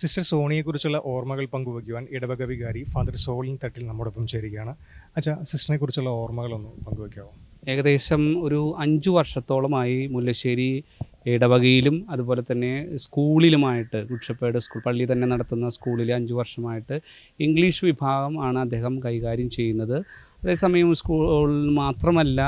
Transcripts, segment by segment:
Sister സോണിയെക്കുറിച്ചുള്ള ഓർമ്മകൾ പങ്കുവയ്ക്കുവാൻ ഇടവക വികാരി ഫാദർ സോളിൻ തട്ടിൽ നമ്മോടൊപ്പം ചേരുകയാണ്. അച്ഛാ സിസ്റ്ററിനെ കുറിച്ചുള്ള ഓർമ്മകളൊന്ന് പങ്കുവയ്ക്കാവോ? ഏകദേശം ഒരു അഞ്ചു വർഷത്തോളമായി മുല്ലശ്ശേരി ഇടവകയിലും അതുപോലെ തന്നെ സ്കൂളിലുമായിട്ട് ഗുഡ്ഷപ്പേട് സ്കൂൾ പള്ളി തന്നെ നടത്തുന്ന സ്കൂളിൽ അഞ്ചു വർഷമായിട്ട് ഇംഗ്ലീഷ് വിഭാഗം ആണ് അദ്ദേഹം കൈകാര്യം ചെയ്യുന്നത്. അതേസമയം സ്കൂളിൽ മാത്രമല്ല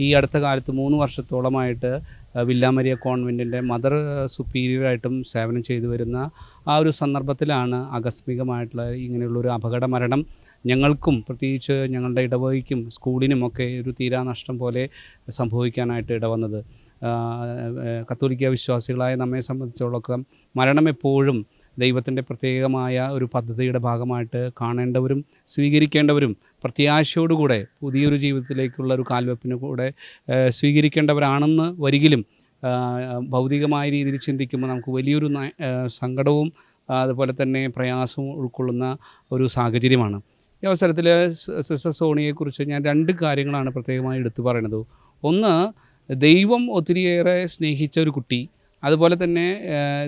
ഈ അടുത്ത കാലത്ത് മൂന്ന് വർഷത്തോളമായിട്ട് വില്ലാമരിയ കോൺവെന്റിന്റെ മദർ സുപ്പീരിയറായിട്ടും സേവനം ചെയ്തു വരുന്ന ആ ഒരു സന്ദർഭത്തിലാണ് ആകസ്മികമായിട്ടുള്ള ഇങ്ങനെയുള്ളൊരു അപകട മരണം. ഞങ്ങൾക്കും പ്രത്യേകിച്ച് ഞങ്ങളുടെ ഇടവകയ്ക്കും സ്കൂളിനും ഒക്കെ ഒരു തീരാനഷ്ടം പോലെ സംഭവിക്കാനായിട്ട് ഇടവന്നത്. കത്തോലിക്ക വിശ്വാസികളായ നമ്മെ സംബന്ധിച്ചോളം മരണം എപ്പോഴും ദൈവത്തിന്റെ പ്രത്യേകമായ ഒരു പദ്ധതിയുടെ ഭാഗമായിട്ട് കാണേണ്ടവരും സ്വീകരിക്കേണ്ടവരും പ്രത്യാശയോടുകൂടെ പുതിയൊരു ജീവിതത്തിലേക്കുള്ള ഒരു കാൽവെപ്പിന് കൂടെ സ്വീകരിക്കേണ്ടവരാണെന്ന് വരികിലും ഭൗതികമായ രീതിയിൽ ചിന്തിക്കുമ്പോൾ നമുക്ക് വലിയൊരു സങ്കടവും അതുപോലെ തന്നെ പ്രയാസവും ഉൾക്കൊള്ളുന്ന ഒരു സാഹചര്യമാണ്. ഈ അവസരത്തിൽ സിസ്റ്റർ സോണിയെക്കുറിച്ച് ഞാൻ രണ്ട് കാര്യങ്ങളാണ് പ്രത്യേകമായി എടുത്തു പറയുന്നത് ഒന്ന് ദൈവം ഒത്തിരിയേറെ സ്നേഹിച്ച ഒരു കുട്ടി അതുപോലെ തന്നെ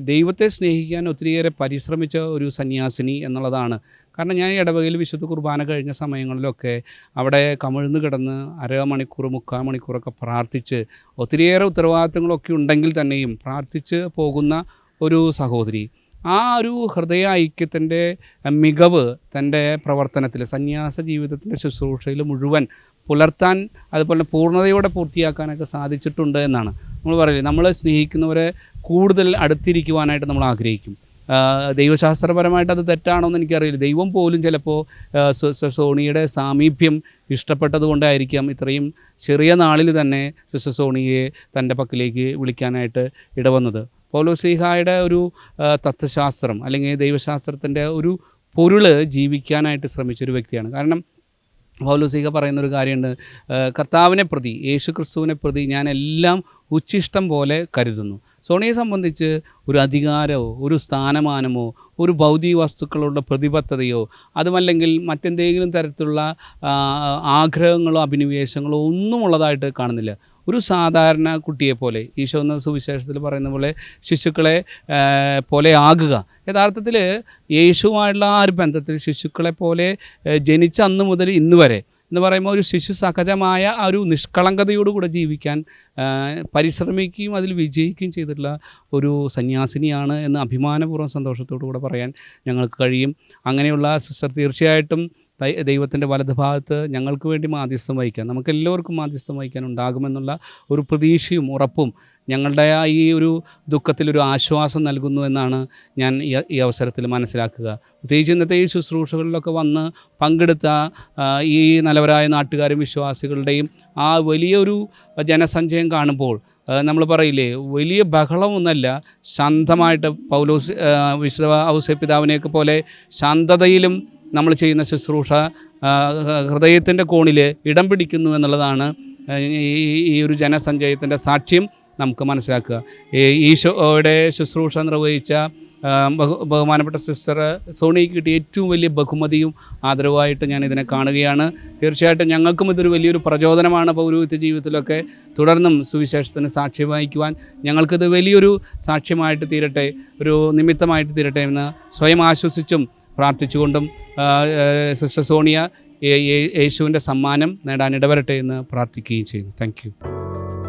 ദൈവത്തെ സ്നേഹിക്കാൻ ഒത്തിരിയേറെ പരിശ്രമിച്ച ഒരു സന്യാസിനി എന്നുള്ളതാണ് കാരണം ഞാൻ ഈ ഇടവകയിൽ വിശുദ്ധ കുർബാന കഴിഞ്ഞ സമയങ്ങളിലൊക്കെ അവിടെ കമിഴ്ന്ന് കിടന്ന് അര മണിക്കൂർ മുക്കാൽ മണിക്കൂറൊക്കെ പ്രാർത്ഥിച്ച് ഒത്തിരിയേറെ ഉത്തരവാദിത്തങ്ങളൊക്കെ ഉണ്ടെങ്കിൽ തന്നെയും പ്രാർത്ഥിച്ച് പോകുന്ന ഒരു സഹോദരി. ആ ഒരു ഹൃദയ ഐക്യത്തിന്റെ മികവ് തന്റെ പ്രവർത്തനത്തിൽ സന്യാസ ജീവിതത്തിന്റെ ശുശ്രൂഷയിൽ മുഴുവൻ പുലർത്താൻ അതുപോലെ പൂർണതയോടെ പൂർത്തിയാക്കാനൊക്കെ സാധിച്ചിട്ടുണ്ട് എന്നാണ്. നമ്മൾ പറയുന്നത് നമ്മൾ സ്നേഹിക്കുന്നവരെ കൂടുതൽ അടുത്തിരിക്കുവാനായിട്ട് നമ്മൾ ആഗ്രഹിക്കും. ദൈവശാസ്ത്രപരമായിട്ട് അത് തെറ്റാണോ എന്ന് എനിക്കറിയില്ല. ദൈവം പോലും ചിലപ്പോൾ സോണിയുടെ സാമീപ്യം ഇഷ്ടപ്പെട്ടത് കൊണ്ടായിരിക്കാം ഇത്രയും ചെറിയ നാളിൽ തന്നെ സിസ്റ്റർ സോണിയെ തന്റെ പക്കലേക്ക് വിളിക്കാനായിട്ട് ഇടവന്നത്. പൗലോസ്ലിഹായുടെ ഒരു തത്വശാസ്ത്രം അല്ലെങ്കിൽ ദൈവശാസ്ത്രത്തിന്റെ ഒരു പൊരുൾ ജീവിക്കാനായിട്ട് ശ്രമിച്ചൊരു വ്യക്തിയാണ്. കാരണം പൗലോസിക പറയുന്നൊരു കാര്യമുണ്ട് കർത്താവിനെ പ്രതി യേശു ക്രിസ്തുവിനെ പ്രതി ഞാൻ എല്ലാം പോലെ കരുതുന്നു. സോണിയെ സംബന്ധിച്ച് ഒരു അധികാരമോ ഒരു സ്ഥാനമാനമോ ഒരു ഭൗതിക വസ്തുക്കളുടെ പ്രതിബദ്ധതയോ അതുമല്ലെങ്കിൽ മറ്റെന്തെങ്കിലും തരത്തിലുള്ള ആഗ്രഹങ്ങളോ അഭിനിവേശങ്ങളോ ഒന്നും ഉള്ളതായിട്ട് കാണുന്നില്ല. ഒരു സാധാരണ കുട്ടിയെ പോലെ ഈശോ എന്ന സുവിശേഷത്തിൽ പറയുന്ന പോലെ ശിശുക്കളെ പോലെ ആകുക. യഥാർത്ഥത്തിൽ യേശുവായുള്ള ആ ഒരു ബന്ധത്തിൽ ശിശുക്കളെ പോലെ ജനിച്ച അന്ന് മുതൽ ഇന്ന് വരെ എന്ന് പറയുമ്പോൾ ഒരു ശിശു സഹജമായ ആ ഒരു നിഷ്കളങ്കതയോടുകൂടെ ജീവിക്കാൻ പരിശ്രമിക്കുകയും അതിൽ വിജയിക്കുകയും ചെയ്തിട്ടുള്ള ഒരു സന്യാസിനിയാണ് എന്ന് അഭിമാനപൂർവം സന്തോഷത്തോടു കൂടെ പറയാൻ ഞങ്ങൾക്ക് കഴിയും. അങ്ങനെയുള്ള സിസ്റ്റർ തീർച്ചയായിട്ടും ദൈവത്തിന്റെ വലതുഭാഗത്ത് ഞങ്ങൾക്ക് വേണ്ടി മാധ്യസ്ഥം വഹിക്കാൻ നമുക്കെല്ലാവർക്കും മാധ്യസ്ഥം വഹിക്കാൻ ഉണ്ടാകുമെന്നുള്ള ഒരു പ്രതീക്ഷയും ഉറപ്പും ഞങ്ങളുടെ ആ ഈ ഒരു ദുഃഖത്തിലൊരു ആശ്വാസം നൽകുന്നു എന്നാണ് ഞാൻ ഈ അവസരത്തിൽ മനസ്സിലാക്കുക. പ്രത്യേകിച്ച് ഇന്നത്തെ ഈ ശുശ്രൂഷകളിലൊക്കെ വന്ന് പങ്കെടുത്ത ഈ നല്ലവരായ നാട്ടുകാരും വിശ്വാസികളുടെയും ആ വലിയൊരു ജനസഞ്ചയം കാണുമ്പോൾ നമ്മൾ പറയില്ലേ വലിയ ബഹളമൊന്നല്ല ശാന്തമായിട്ട് പൗലോസ് വിശുദ്ധ വിശുദ്ധ ഔസപിതാവിനെയൊക്കെ പോലെ ശാന്തതയിലും നമ്മൾ ചെയ്യുന്ന ശുശ്രൂഷ ഹൃദയത്തിന്റെ കോണിൽ ഇടം പിടിക്കുന്നു എന്നുള്ളതാണ് ഈ ഒരു ജനസഞ്ചയത്തിന്റെ സാക്ഷ്യം. നമുക്ക് മനസ്സിലാക്കുക. ഈശോയുടെ ശുശ്രൂഷ നിർവഹിച്ച ബഹു ബഹുമാനപ്പെട്ട സിസ്റ്റർ സോണിക്ക് കിട്ടിയ ഏറ്റവും വലിയ ബഹുമതിയും ആദരവായിട്ട് ഞാൻ ഇതിനെ കാണുകയാണ്. തീർച്ചയായിട്ടും ഞങ്ങൾക്കും ഇതൊരു വലിയൊരു പ്രചോദനമാണ് പൗരോഹിത്യ ജീവിതത്തിലൊക്കെ. തുടർന്നും സുവിശേഷത്തിന് സാക്ഷ്യം വഹിക്കുവാൻ ഞങ്ങൾക്കിത് വലിയൊരു സാക്ഷ്യമായിട്ട് തീരട്ടെ ഒരു നിമിത്തമായിട്ട് തീരട്ടെ എന്ന് സ്വയം ആശ്വസിച്ചും പ്രാർത്ഥിച്ചുകൊണ്ടും സിസ്റ്റർ സോണിയ യേശുവിന്റെ സമ്മാനം നേടാൻ ഇടവരട്ടെ എന്ന് പ്രാർത്ഥിക്കുകയും ചെയ്യുന്നു താങ്ക്